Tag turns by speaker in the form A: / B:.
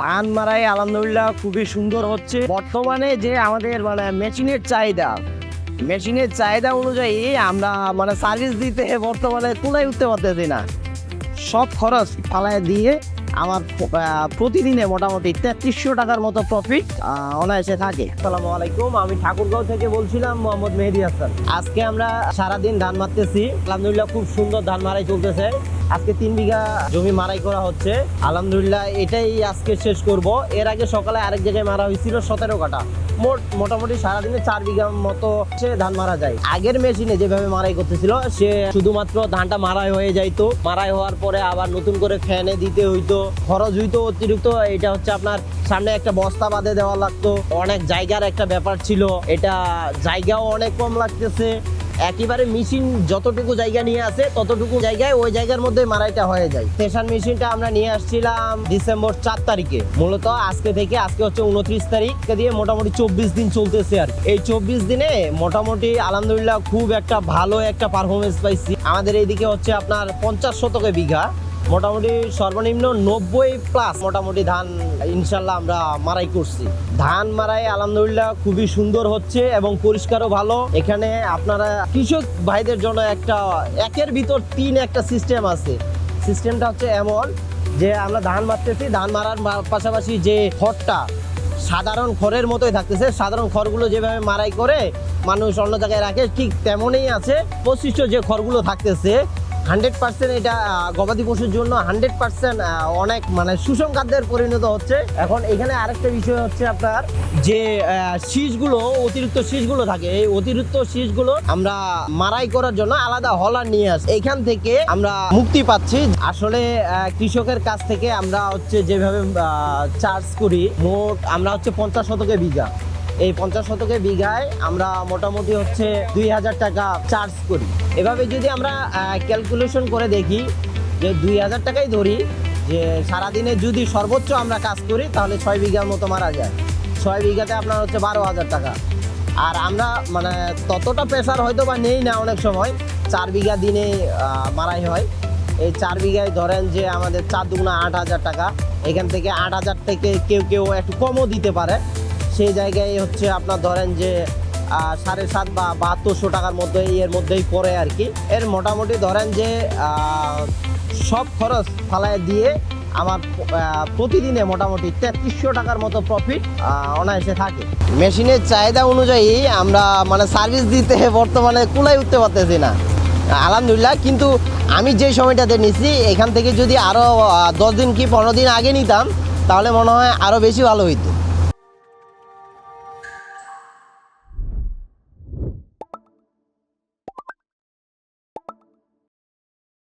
A: পান মারাই আলহামদুলিল্লাহ খুবই সুন্দর হচ্ছে। বর্তমানে যে আমাদের মানে মেশিনের চাহিদা মেশিনের চাহিদা অনুযায়ী আমরা মানে সার্ভিস দিতে বর্তমানে কোনায় উঠতে পারতেছি না। সব খরচ ফালায় দিয়ে আমার প্রতিদিনে মোটামুটি তেত্রিশশো টাকার মতো প্রফিট অনায়াসে থাকে। আসসালামু আলাইকুম আমি ঠাকুরগাঁও থেকে বলছিলাম মোহাম্মদ মেহেদি হাসান। আজকে আমরা সারাদিন ধান মারতেছি। আলহামদুলিল্লাহ খুব সুন্দর ধান মারাই চলতেছে। আজকে তিন বিঘা জমি মারাই করা হচ্ছে। আলহামদুলিল্লাহ, এটাই আজকে শেষ করব। এর আগে সকালে আরেক জায়গায় মারা হয়েছিল সতেরো কাটা। মোট মোটামুটি সারাদিনে চার বিঘা মতো হচ্ছে ধান মারা যায়। আগের মেশিনে যেভাবে মারাই করতেছিল, সে শুধুমাত্র ধানটা মারাই হয়ে যাইতো। মারাই হওয়ার পরে আবার নতুন করে ফ্যানে দিতে হইতো। খরচ হইতো অতিরিক্ত, এটা হচ্ছে আপনার সামনে একটা বস্তা বাঁধে দেওয়া লাগতো। অনেক জায়গার একটা ব্যাপার ছিল। এটা জায়গাও অনেক কম লাগতেছে। একেবারে মেশিন যতটুকু জায়গা নিয়ে আছে, ততটুকু জায়গায় ওই জায়গার মধ্যে মারাইটা হয়ে যায়। স্টেশন মেশিনটা আমরা নিয়ে আসছিলাম ডিসেম্বর চার তারিখে। মূলত আজকে থেকে, আজকে হচ্ছে উনত্রিশ তারিখ দিয়ে মোটামুটি চব্বিশ দিন চলতেছে আর এই চব্বিশ দিনে মোটামুটি আলহামদুলিল্লাহ খুব একটা ভালো একটা পারফরমেন্স পাইছি। আমাদের এইদিকে হচ্ছে আপনার পঞ্চাশ শতকে বিঘা। মোটামুটি সর্বনিম্ন নব্বই প্লাস মোটামুটি ধান ইনশাল্লাহ আমরা মারাই করছি। ধান মারাই আলহামদুলিল্লাহ খুবই সুন্দর হচ্ছে এবং পরিষ্কারও ভালো। এখানে আপনারা কৃষক ভাইদের জন্য একটা একের ভিতর তিন একটা সিস্টেম আছে। সিস্টেমটা হচ্ছে এমন যে আমরা ধান মারতেছি, ধান মারার পাশাপাশি যে খড়টা সাধারণ খড়ের মতোই থাকতেছে। সাধারণ খড়গুলো যেভাবে মারাই করে, মানুষ অন্য জায়গায় রাখে, ঠিক তেমনই আছে। পঁচিশ যে খড়গুলো থাকতেছে হান্ড্রেড পার্সেন্ট এটা গবাদি পশুর জন্য হান্ড্রেড পার্সেন্ট অনেক মানে সুষম খাদ্যের পরিণত হচ্ছে। এখন এখানে আরেকটা বিষয় হচ্ছে আপনার যে শীষগুলো, অতিরিক্ত শীষগুলো থাকে, এই অতিরিক্ত শীষগুলো আমরা মারাই করার জন্য আলাদা হলার নিয়ে আসি। এখান থেকে আমরা মুক্তি পাচ্ছি। আসলে কৃষকের কাছ থেকে আমরা হচ্ছে যেভাবে চার্জ করি, মোট আমরা হচ্ছে পঞ্চাশ শতকে বিঘা। এই পঞ্চাশ শতকে বিঘায় আমরা মোটামুটি হচ্ছে দুই হাজার টাকা চার্জ করি। এভাবে যদি আমরা ক্যালকুলেশন করে দেখি যে দুই হাজার টাকাই ধরি, যে সারাদিনে যদি সর্বোচ্চ আমরা কাজ করি, তাহলে ছয় বিঘার মতো মারা যায়। ছয় বিঘাতে আপনার হচ্ছে বারো হাজার টাকা। আর আমরা মানে ততটা প্রেশার হয়তো বা নেই না অনেক সময়, চার বিঘা দিনে মারাই হয়। এই চার বিঘায় ধরেন যে আমাদের চার দুগুণা আট হাজার টাকা, এখান থেকে আট হাজার থেকে কেউ কেউ একটু কমও দিতে পারে। সেই জায়গায় হচ্ছে আপনার ধরেন যে সাড়ে সাত বা বাহাত্তরশো টাকার মধ্যে এর মধ্যেই পড়ে আর কি। এর মোটামুটি ধরেন যে সব খরচ ফালায় দিয়ে আমার প্রতিদিনে মোটামুটি তেত্রিশশো টাকার মতো প্রফিট অনায়াসে থাকে। মেশিনের চাহিদা অনুযায়ী আমরা মানে সার্ভিস দিতে বর্তমানে কুলাই উঠতে পারতেছি না। আলহামদুলিল্লাহ, কিন্তু আমি যে সময়টাতে নিছি, এখান থেকে যদি আরও দশ দিন কি পনেরো দিন আগে নিতাম, তাহলে মনে হয় আরও বেশি ভালো হইতো।